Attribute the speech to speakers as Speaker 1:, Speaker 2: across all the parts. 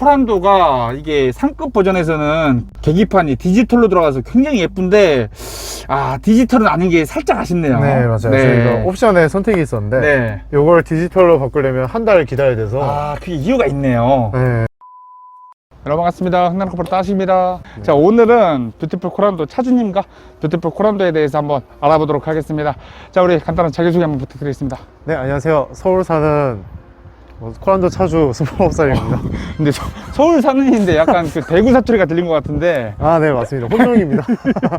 Speaker 1: 코란도가 이게 상급 버전에서는 계기판이 디지털로 들어가서 굉장히 예쁜데 아 디지털은 아닌 게 살짝 아쉽네요.
Speaker 2: 네, 맞아요. 저희가 옵션에 선택이 있었는데
Speaker 1: 네.
Speaker 2: 요걸 디지털로 바꾸려면 한달 기다려야 돼서
Speaker 1: 아, 그 이유가 있네요.
Speaker 2: 네.
Speaker 1: 여러분 반갑습니다. 흥나는 커플 따십니다. 자, 오늘은 뷰티풀 코란도 차주님과 뷰티풀 코란도에 대해서 한번 알아보도록 하겠습니다. 자, 우리 간단한 자기소개 한번 부탁드리겠습니다.
Speaker 2: 네, 안녕하세요. 서울 사는 뭐 코란도 차주 29살입니다.
Speaker 1: 근데 서, 서울 사는 인데 약간 그 대구 사투리가 들린 것 같은데
Speaker 2: 아, 네, 맞습니다. 혼종입니다.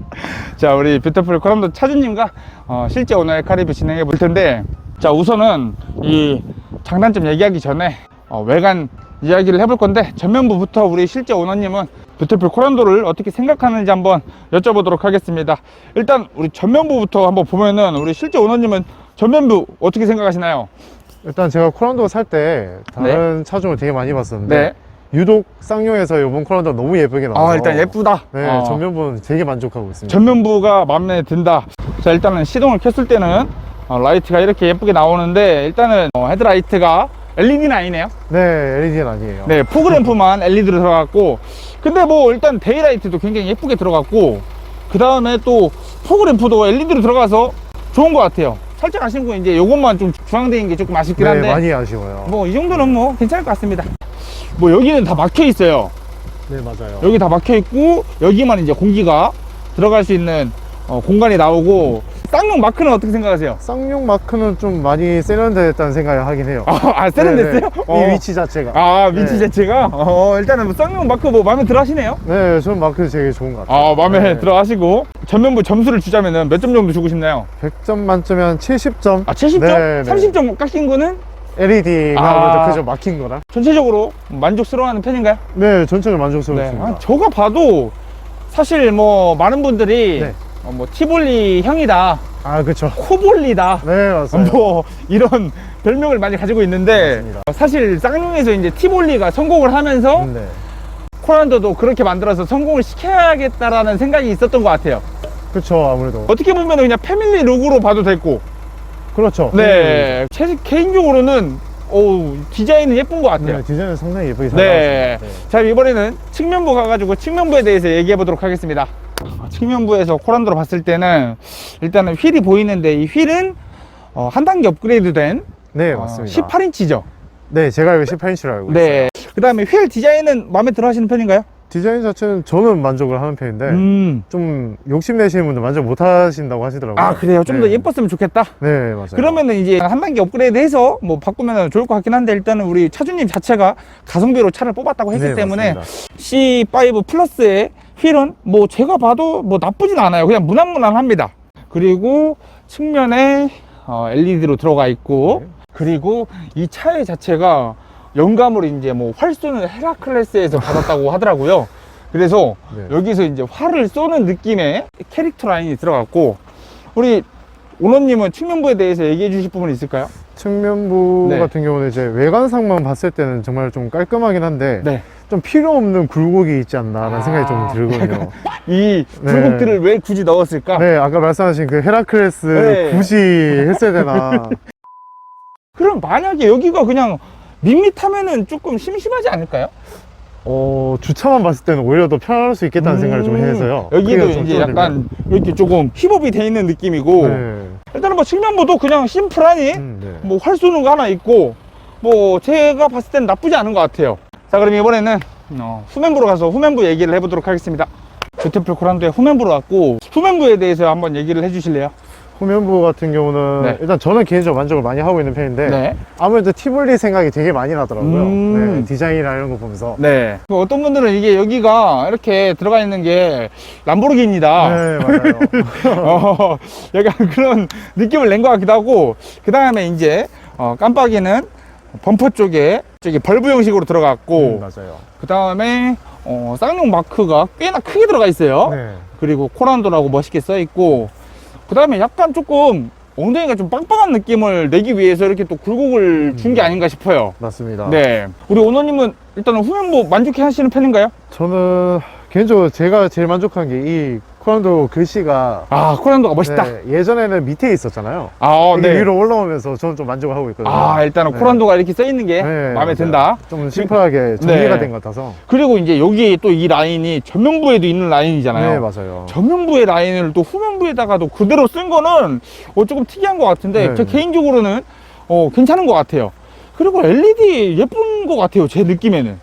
Speaker 1: 자 우리 뷰티풀 코람도 차주님과 어, 실제 오늘 카리뷰 진행해 볼 텐데 자 우선은 이 장단점 얘기하기 전에 어, 외관 이야기를 해볼 건데 전면부부터 우리 실제 오너님은 뷰티풀 코란도를 어떻게 생각하는지 한번 여쭤보도록 하겠습니다 일단 우리 전면부부터 한번 보면은 우리 실제 오너님은 전면부 어떻게 생각하시나요?
Speaker 2: 일단 제가 코란도 살 때 다른 차종을 되게 많이 봤었는데
Speaker 1: 네.
Speaker 2: 유독 쌍용에서 이번 코란도 너무 예쁘게 나와서
Speaker 1: 아 일단 예쁘다
Speaker 2: 네,
Speaker 1: 어.
Speaker 2: 전면부는 되게 만족하고 있습니다.
Speaker 1: 전면부가 마음에 든다. 자, 일단은 시동을 켰을 때는 어, 라이트가 이렇게 예쁘게 나오는데 일단은 어, 헤드라이트가 LED는 아니네요.
Speaker 2: 네, LED는 아니에요.
Speaker 1: 네, 포그램프만 LED로 들어갔고 근데 뭐 일단 데이라이트도 굉장히 예쁘게 들어갔고 그 다음에 또 포그램프도 LED로 들어가서 좋은 것 같아요. 살짝 아쉬운 건 이제 요것만 좀 주황되는 게 조금 아쉽긴
Speaker 2: 네,
Speaker 1: 한데
Speaker 2: 많이 아쉬워요.
Speaker 1: 뭐 이 정도는 뭐 괜찮을 것 같습니다. 뭐 여기는 다 막혀 있어요.
Speaker 2: 네, 맞아요.
Speaker 1: 여기 다 막혀 있고 여기만 이제 공기가 들어갈 수 있는 어, 공간이 나오고 쌍용 마크는 어떻게 생각하세요?
Speaker 2: 쌍용 마크는 좀 많이 세련됐다는 생각을 하긴 해요.
Speaker 1: 아, 아 세련됐어요?
Speaker 2: 네, 네.
Speaker 1: 어.
Speaker 2: 이 위치 자체가.
Speaker 1: 아 위치
Speaker 2: 네.
Speaker 1: 자체가 어, 일단은 뭐 쌍용 마크 뭐 마음에 들어 하시네요?
Speaker 2: 네, 저는 마크 되게 좋은 것 같아요.
Speaker 1: 아 마음에
Speaker 2: 네.
Speaker 1: 들어 하시고 전면부 점수를 주자면은 몇 점 정도 주고 싶나요?
Speaker 2: 100점 만점에 한 70점?
Speaker 1: 아 70점?
Speaker 2: 네, 네.
Speaker 1: 30점 깎인 거는
Speaker 2: LED가
Speaker 1: 아.
Speaker 2: 그저 막힌 거라.
Speaker 1: 전체적으로 만족스러워하는 편인가요?
Speaker 2: 네, 전체적으로
Speaker 1: 네.
Speaker 2: 만족스럽습니다.
Speaker 1: 아, 저가 봐도 사실 뭐 많은 분들이
Speaker 2: 네.
Speaker 1: 어, 뭐 티볼리 형이다
Speaker 2: 아, 그쵸.
Speaker 1: 코볼리다
Speaker 2: 네, 맞아요.
Speaker 1: 뭐 이런 별명을 많이 가지고 있는데
Speaker 2: 맞습니다.
Speaker 1: 사실 쌍용에서 이제 티볼리가 성공을 하면서
Speaker 2: 네.
Speaker 1: 코란도도 그렇게 만들어서 성공을 시켜야겠다라는 생각이 있었던 것 같아요.
Speaker 2: 그쵸, 아무래도.
Speaker 1: 어떻게 보면 그냥 패밀리 룩으로 봐도 되고,
Speaker 2: 그렇죠.
Speaker 1: 네, 제 개인적으로는 오 디자인은 예쁜 것 같아요.
Speaker 2: 네, 디자인은 상당히 예쁘게 잘
Speaker 1: 네.
Speaker 2: 나왔습니다.
Speaker 1: 자 이번에는 측면부 가가지고 측면부에 대해서 얘기해 보도록 하겠습니다. 측면부에서 코란도로 봤을 때는 일단은 휠이 보이는데 이 휠은 어, 한 단계 업그레이드된
Speaker 2: 네,
Speaker 1: 어,
Speaker 2: 맞습니다.
Speaker 1: 18인치죠.
Speaker 2: 네, 제가 알고 18인치로 알고 있어요.
Speaker 1: 네. 그 다음에 휠 디자인은 마음에 들어 하시는 편인가요?
Speaker 2: 디자인 자체는 저는 만족을 하는 편인데,
Speaker 1: 음.
Speaker 2: 좀 욕심내시는 분들 만족 못 하신다고 하시더라고요.
Speaker 1: 아, 그래요? 좀 더
Speaker 2: 네.
Speaker 1: 예뻤으면 좋겠다.
Speaker 2: 네, 맞아요.
Speaker 1: 그러면은 이제 한 단계 업그레이드 해서 뭐 바꾸면 좋을 것 같긴 한데 일단은 우리 차주님 자체가 가성비로 차를 뽑았다고 했기
Speaker 2: 네,
Speaker 1: 때문에
Speaker 2: 맞습니다.
Speaker 1: C5 플러스의 휠은 뭐 제가 봐도 뭐 나쁘진 않아요. 그냥 무난무난합니다. 그리고 측면에 어, LED로 들어가 있고
Speaker 2: 네.
Speaker 1: 그리고 이 차의 자체가 영감을 이제 뭐 활 쏘는 헤라클레스에서 받았다고 하더라고요. 그래서
Speaker 2: 네.
Speaker 1: 여기서 이제 활을 쏘는 느낌의 캐릭터 라인이 들어갔고 우리 오너님은 측면부에 대해서 얘기해 주실 부분이 있을까요?
Speaker 2: 측면부
Speaker 1: 네.
Speaker 2: 같은 경우는 이제 외관상만 봤을 때는 정말 좀 깔끔하긴 한데
Speaker 1: 네.
Speaker 2: 좀 필요 없는 굴곡이 있지 않나라는
Speaker 1: 아,
Speaker 2: 생각이 좀 들거든요.
Speaker 1: 이
Speaker 2: 네.
Speaker 1: 굴곡들을 왜 굳이 넣었을까?
Speaker 2: 네, 아까 말씀하신 그 헤라클레스
Speaker 1: 네.
Speaker 2: 굳이 했어야 되나.
Speaker 1: 그럼 만약에 여기가 그냥 밋밋하면은 조금 심심하지 않을까요?
Speaker 2: 어, 주차만 봤을 때는 오히려 더 편할 수 있겠다는 생각을 좀
Speaker 1: 음,
Speaker 2: 해서요.
Speaker 1: 여기도
Speaker 2: 좀
Speaker 1: 이제. 약간 이렇게 조금 힙업이 돼 있는 느낌이고
Speaker 2: 네.
Speaker 1: 일단은 뭐 측면부도 그냥 심플하니
Speaker 2: 음, 네.
Speaker 1: 뭐활 쏘는 거 하나 있고 뭐 제가 봤을 땐 나쁘지 않은 것 같아요 자 그럼 이번에는 어, 후면부로 가서 후면부 얘기를 해보도록 하겠습니다 뷰티풀 코란도의 후면부로 갔고 후면부에 대해서 한번 얘기를 해주실래요?
Speaker 2: 후면부 같은 경우는
Speaker 1: 네.
Speaker 2: 일단 저는 개인적으로 만족을 많이 하고 있는 편인데
Speaker 1: 네.
Speaker 2: 아무래도 티블리 생각이 되게 많이 나더라고요.
Speaker 1: 음.
Speaker 2: 네, 디자인이나 이런 거 보면서.
Speaker 1: 네. 그 어떤 분들은 이게 여기가 이렇게 들어가 있는 게 람보르기니다.
Speaker 2: 네, 맞아요.
Speaker 1: 어, 약간 그런 느낌을 낸 것 같기도 하고, 그 다음에 이제, 어, 깜빡이는 범퍼 쪽에, 저기 벌브 형식으로 들어갔고,
Speaker 2: 음, 맞아요.
Speaker 1: 그 다음에, 어, 쌍용 마크가 꽤나 크게 들어가 있어요.
Speaker 2: 네.
Speaker 1: 그리고 코란도라고 멋있게 써 있고, 그 다음에 약간 조금 엉덩이가 좀 빵빵한 느낌을 내기 위해서 이렇게 또 굴곡을 준 게 아닌가 싶어요.
Speaker 2: 맞습니다.
Speaker 1: 네. 우리 오너님은 일단은 후면부 만족해 하시는 편인가요?
Speaker 2: 저는 개인적으로 제가 제일 만족한 게 이 코란도 글씨가
Speaker 1: 아 코란도가 멋있다.
Speaker 2: 네, 예전에는 밑에 있었잖아요.
Speaker 1: 아, 어, 네.
Speaker 2: 위로 올라오면서 저는 좀 만족을 하고 있거든요.
Speaker 1: 아 일단은
Speaker 2: 네.
Speaker 1: 코란도가 이렇게 써 있는 게
Speaker 2: 네,
Speaker 1: 마음에
Speaker 2: 맞아요.
Speaker 1: 든다.
Speaker 2: 좀 심플하게 정리가
Speaker 1: 네.
Speaker 2: 된것 같아서.
Speaker 1: 그리고 이제 여기 또이 라인이 전면부에도 있는 라인이잖아요.
Speaker 2: 네, 맞아요.
Speaker 1: 전면부의 라인을 또 후면부에다가도 그대로 쓴 거는 어, 조금 특이한 것 같은데
Speaker 2: 네,
Speaker 1: 제
Speaker 2: 네.
Speaker 1: 개인적으로는 어, 괜찮은 것 같아요. 그리고 LED 예쁜 것 같아요. 제 느낌에는.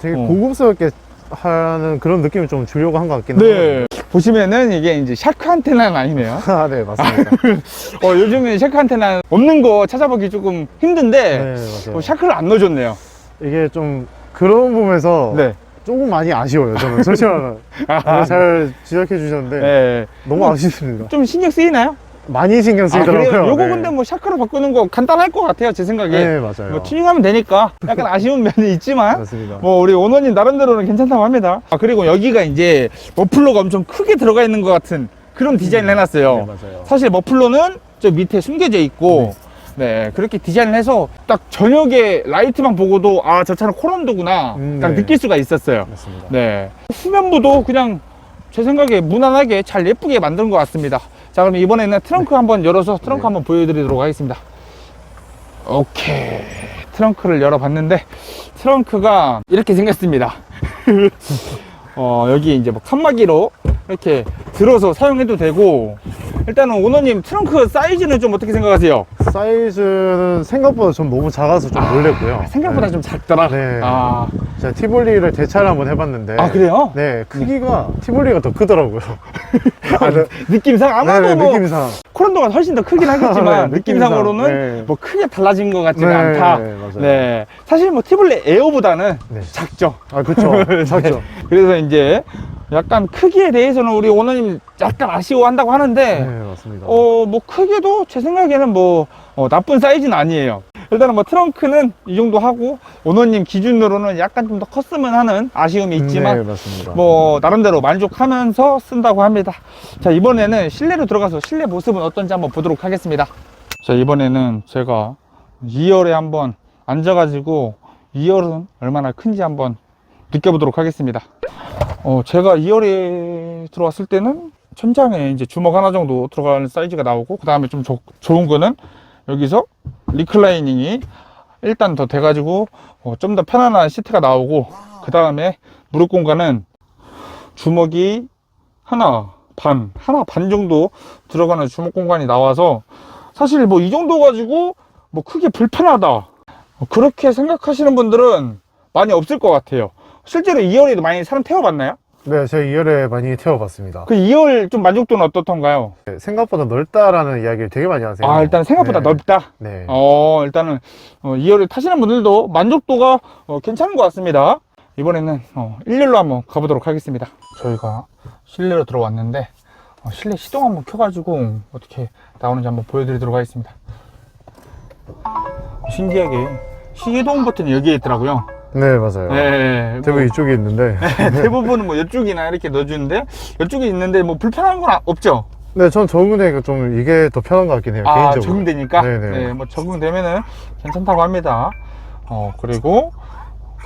Speaker 2: 되게
Speaker 1: 어.
Speaker 2: 고급스럽게 하는 그런 느낌을 좀 주려고 한 것 같긴
Speaker 1: 네. 보시면은 이게 이제 샤크 아니네요.
Speaker 2: 하거든요. 아, 네, 맞습니다.
Speaker 1: 어, 요즘에 샤크 안테나 없는 거 찾아보기 조금 힘든데
Speaker 2: 네, 맞아요.
Speaker 1: 어, 샤크를 안 넣어줬네요.
Speaker 2: 이게 좀 그런 부분에서
Speaker 1: 네.
Speaker 2: 조금 많이 아쉬워요. 저는 솔직히 말하면
Speaker 1: 아,
Speaker 2: 잘 지적해 주셨는데
Speaker 1: 네.
Speaker 2: 너무 아쉽습니다.
Speaker 1: 좀 신경 쓰이나요?
Speaker 2: 많이 신경
Speaker 1: 아, 쓰이더라고요. 요거
Speaker 2: 네.
Speaker 1: 근데 뭐 샤크로 바꾸는 거 간단할 것 같아요. 제 생각에.
Speaker 2: 네, 맞아요.
Speaker 1: 뭐 튜닝하면 되니까 약간 아쉬운 면이 있지만
Speaker 2: 맞습니다.
Speaker 1: 뭐 우리 오너님 나름대로는 괜찮다고 합니다. 아 그리고 여기가 이제 머플러가 엄청 크게 들어가 있는 것 같은 그런 디자인을
Speaker 2: 네,
Speaker 1: 해놨어요.
Speaker 2: 맞아요.
Speaker 1: 사실 머플러는 저 밑에 숨겨져 있고 네, 그렇게 디자인을 해서 딱 저녁에 라이트만 보고도 아 저 차는 코란도구나
Speaker 2: 음,
Speaker 1: 딱
Speaker 2: 네.
Speaker 1: 느낄 수가 있었어요.
Speaker 2: 맞습니다.
Speaker 1: 네. 후면부도 그냥 제 생각에 무난하게 잘 예쁘게 만든 것 같습니다. 자, 그럼 이번에는 트렁크 한번 열어서 트렁크
Speaker 2: 네.
Speaker 1: 한번 보여드리도록 하겠습니다. 오케이. 트렁크를 열어봤는데, 트렁크가 이렇게 생겼습니다. 어, 여기 이제 막 칸막이로 이렇게 들어서 사용해도 되고, 일단은 오너님 트렁크 사이즈는 좀 어떻게 생각하세요?
Speaker 2: 사이즈는 생각보다 좀 너무 작아서 좀 놀랬고요.
Speaker 1: 아, 생각보다
Speaker 2: 네.
Speaker 1: 좀 작더라.
Speaker 2: 네.
Speaker 1: 아,
Speaker 2: 제가 티볼리를 대차를 한번 해봤는데.
Speaker 1: 아, 그래요?
Speaker 2: 네, 크기가 티볼리가 더 크더라고요. 아, 네.
Speaker 1: 느낌상 아마도
Speaker 2: 네,
Speaker 1: 뭐
Speaker 2: 느낌상.
Speaker 1: 코란도가 훨씬 더 크긴 하겠지만
Speaker 2: 네,
Speaker 1: 느낌상으로는
Speaker 2: 느낌상. 네.
Speaker 1: 뭐 크게 달라진 것 같지는
Speaker 2: 네,
Speaker 1: 않다.
Speaker 2: 네, 맞아요.
Speaker 1: 네. 사실 뭐 티블레 에어보다는
Speaker 2: 네.
Speaker 1: 작죠.
Speaker 2: 아, 그쵸. 작죠.
Speaker 1: 그래서 이제 약간 크기에 대해서는 우리 오너님 약간 아쉬워한다고 하는데
Speaker 2: 네, 맞습니다.
Speaker 1: 어 뭐 크게도 제 생각에는 뭐 어, 나쁜 사이즈는 아니에요. 일단은 뭐 트렁크는 이 정도 하고 오너님 기준으로는 약간 좀 더 컸으면 하는 아쉬움이 있지만
Speaker 2: 네.
Speaker 1: 뭐 나름대로 만족하면서 쓴다고 합니다. 자 이번에는 실내로 들어가서 실내 모습은 어떤지 한번 보도록 하겠습니다. 자 이번에는 제가 2열에 한번 앉아가지고 2열은 얼마나 큰지 한번 느껴보도록 하겠습니다. 어 제가 2열에 들어왔을 때는 천장에 이제 주먹 하나 정도 들어가는 사이즈가 나오고 그 다음에 좀 조- 좋은 거는 여기서 리클라이닝이 일단 더 돼가지고 어, 좀 더 편안한 시트가 나오고 그 다음에 무릎 공간은 주먹이 하나 반 하나 반 정도 들어가는 주먹 공간이 나와서 사실 뭐 이 정도 가지고 뭐 크게 불편하다. 어, 그렇게 생각하시는 분들은 많이 없을 것 같아요. 실제로 2열에도 많이 사람 태워봤나요?
Speaker 2: 네, 제가 2열에 많이 태워봤습니다.
Speaker 1: 그 2열 좀 만족도는 어떻던가요?
Speaker 2: 네, 생각보다 넓다라는 이야기를 되게 많이 하세요.
Speaker 1: 아 일단 생각보다
Speaker 2: 네.
Speaker 1: 넓다
Speaker 2: 네.
Speaker 1: 어 일단은 어, 2열을 타시는 분들도 만족도가 어, 괜찮은 것 같습니다 이번에는 어, 1열로 한번 가보도록 하겠습니다 저희가 실내로 들어왔는데 어, 실내 시동 한번 켜가지고 어떻게 나오는지 한번 보여드리도록 하겠습니다 신기하게 시계동 버튼이 여기에 있더라고요
Speaker 2: 네, 맞아요.
Speaker 1: 네, 뭐
Speaker 2: 대부분 이쪽에 있는데.
Speaker 1: 대부분은 뭐 이쪽이나 이렇게 넣어주는데 이쪽에 있는데 뭐 불편한 건 아- 없죠
Speaker 2: 네, 전 적응되니까 좀 이게 더 편한 것 같긴 해요.
Speaker 1: 아,
Speaker 2: 개인적으로.
Speaker 1: 적응되니까?
Speaker 2: 네네.
Speaker 1: 네, 뭐 적응되면은 괜찮다고 합니다. 어, 그리고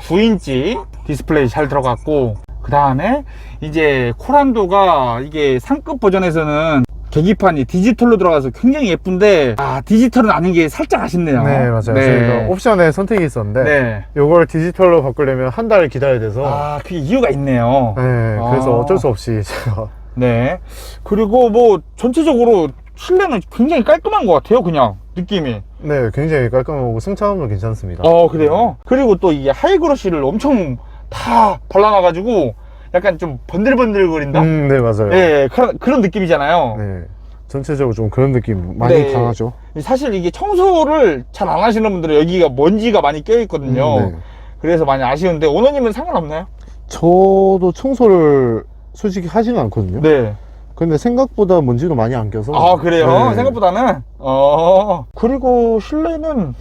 Speaker 1: 9인치 디스플레이 잘 들어갔고, 그 다음에 이제 코란도가 이게 상급 버전에서는 계기판이 디지털로 들어가서 굉장히 예쁜데, 아, 디지털은 아닌 게 살짝 아쉽네요.
Speaker 2: 네, 맞아요. 저희가 옵션에 선택이 있었는데.
Speaker 1: 네.
Speaker 2: 요걸 디지털로 바꾸려면 한 달 기다려야 돼서.
Speaker 1: 아, 그 이유가 있네요.
Speaker 2: 네, 그래서
Speaker 1: 아.
Speaker 2: 어쩔 수 없이 제가.
Speaker 1: 네. 그리고 뭐, 전체적으로 실내는 굉장히 깔끔한 것 같아요, 그냥. 느낌이.
Speaker 2: 네, 굉장히 깔끔하고 승차감도 괜찮습니다.
Speaker 1: 어 그래요? 그리고 또 이게 하이그로시를 엄청 다 발라놔가지고 약간 좀 번들번들거린다?
Speaker 2: 음, 네, 맞아요.
Speaker 1: 예, 그런, 그런 느낌이잖아요.
Speaker 2: 네. 전체적으로 좀 그런 느낌 많이
Speaker 1: 네.
Speaker 2: 강하죠.
Speaker 1: 사실 이게 청소를 잘 안 하시는 분들은 여기가 먼지가 많이 껴 있거든요.
Speaker 2: 음, 네.
Speaker 1: 그래서 많이 아쉬운데 오너님은 상관없나요?
Speaker 2: 저도 청소를 솔직히 하지는 않거든요.
Speaker 1: 네.
Speaker 2: 근데 생각보다 먼지도 많이 안 껴서.
Speaker 1: 아 그래요?
Speaker 2: 네.
Speaker 1: 생각보다는? 어. 그리고 실내는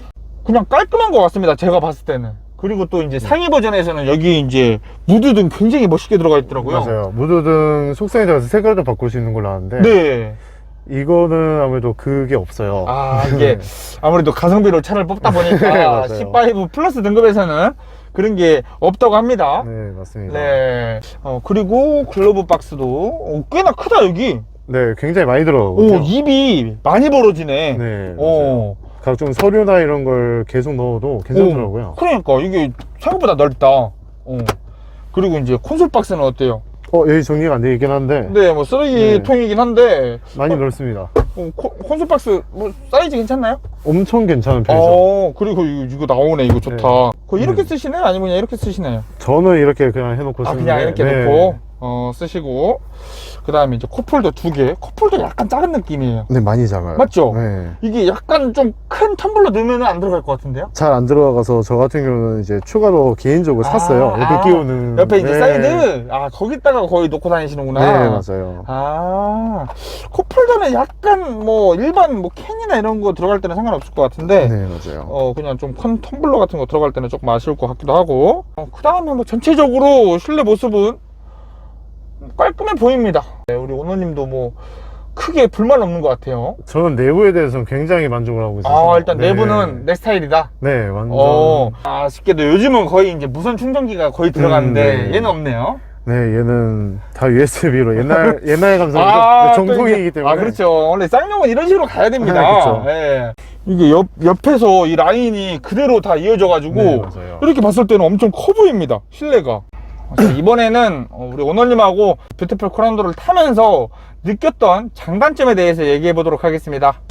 Speaker 1: 그냥 깔끔한 것 같습니다. 제가 봤을 때는. 그리고 또
Speaker 2: 네.
Speaker 1: 이제 상위 버전에서는 여기 이제 무드등 굉장히 멋있게 들어가 있더라고요.
Speaker 2: 맞아요. 무드등 속성에 따라서 색깔도 바꿀 수 있는 걸로 아는데.
Speaker 1: 네.
Speaker 2: 이거는 아무래도 그게 없어요.
Speaker 1: 아 이게 아무래도 가성비로 차를 뽑다 보니까
Speaker 2: 네, 맞아요.
Speaker 1: 15 플러스 등급에서는 그런 게 없다고 합니다.
Speaker 2: 네, 맞습니다.
Speaker 1: 네. 어, 그리고 글러브 박스도 어, 꽤나 크다, 여기.
Speaker 2: 네, 굉장히 많이 들어가고.
Speaker 1: 오, 입이 많이 벌어지네.
Speaker 2: 네,
Speaker 1: 어.
Speaker 2: 각종 서류나 이런 걸 계속 넣어도 괜찮더라고요.
Speaker 1: 오, 그러니까 이게 생각보다 넓다. 어. 그리고 이제 콘솔 박스는 어때요?
Speaker 2: 어, 여기 정리가 안 되어 있긴 한데
Speaker 1: 네, 뭐 쓰레기통이긴 한데
Speaker 2: 많이 넓습니다.
Speaker 1: 어, 코- 콘솔 박스 뭐 사이즈 괜찮나요?
Speaker 2: 엄청 괜찮은 편이죠.
Speaker 1: 어, 그리고 이거, 이거 나오네. 이거 좋다.
Speaker 2: 네.
Speaker 1: 그거 이렇게
Speaker 2: 음.
Speaker 1: 쓰시나요? 아니면 그냥 이렇게 쓰시나요?
Speaker 2: 저는 이렇게 그냥 해놓고
Speaker 1: 아,
Speaker 2: 쓰는데
Speaker 1: 그냥 이렇게
Speaker 2: 네.
Speaker 1: 놓고 어, 쓰시고 그 다음에 이제 컵홀더 두 개. 컵홀더 약간 작은 느낌이에요.
Speaker 2: 네, 많이 작아요.
Speaker 1: 맞죠?
Speaker 2: 네.
Speaker 1: 이게 약간 좀 큰 텀블러 넣으면 안 들어갈 것 같은데요?
Speaker 2: 잘 안 들어가서 저 같은 경우는 이제 추가로 개인적으로 샀어요.
Speaker 1: 아,
Speaker 2: 옆에
Speaker 1: 아,
Speaker 2: 끼우는.
Speaker 1: 옆에 이제
Speaker 2: 네.
Speaker 1: 사이드 아 거기다가 거의 놓고 다니시는구나.
Speaker 2: 네, 맞아요.
Speaker 1: 아 컵홀더는 약간 뭐 일반 뭐 캔이나 이런 거 들어갈 때는 상관없을 것 같은데
Speaker 2: 네, 맞아요.
Speaker 1: 어 그냥 좀 큰 텀블러 같은 거 들어갈 때는 조금 아쉬울 것 같기도 하고 어, 그 다음에 뭐 전체적으로 실내 모습은 깔끔해 보입니다 네, 우리 오너님도 뭐 크게 불만 없는 것 같아요
Speaker 2: 저는 내부에 대해서는 굉장히 만족을 하고 있어요.
Speaker 1: 아 일단 내부는 내 스타일이다
Speaker 2: 네, 완전.
Speaker 1: 어 아쉽게도 요즘은 거의 이제 무선 충전기가 거의 들어가는데
Speaker 2: 음, 네.
Speaker 1: 얘는 없네요
Speaker 2: 네, 얘는 다 USB로 옛날 옛날 감성이죠.
Speaker 1: 아,
Speaker 2: 네,
Speaker 1: 이제-
Speaker 2: 때문에.
Speaker 1: 아, 그렇죠. 원래 쌍용은 이런 식으로 가야 됩니다.
Speaker 2: 네, 그쵸.
Speaker 1: 예. 이게 옆, 옆에서 이 라인이 그대로 다 이어져 가지고,
Speaker 2: 네, 맞아요.
Speaker 1: 이렇게 봤을 때는 엄청 커 보입니다. 실내가. 자, 이번에는 어, 우리 오너님하고 뷰티풀 코란도를 타면서 느꼈던 장단점에 대해서 얘기해 보도록 하겠습니다.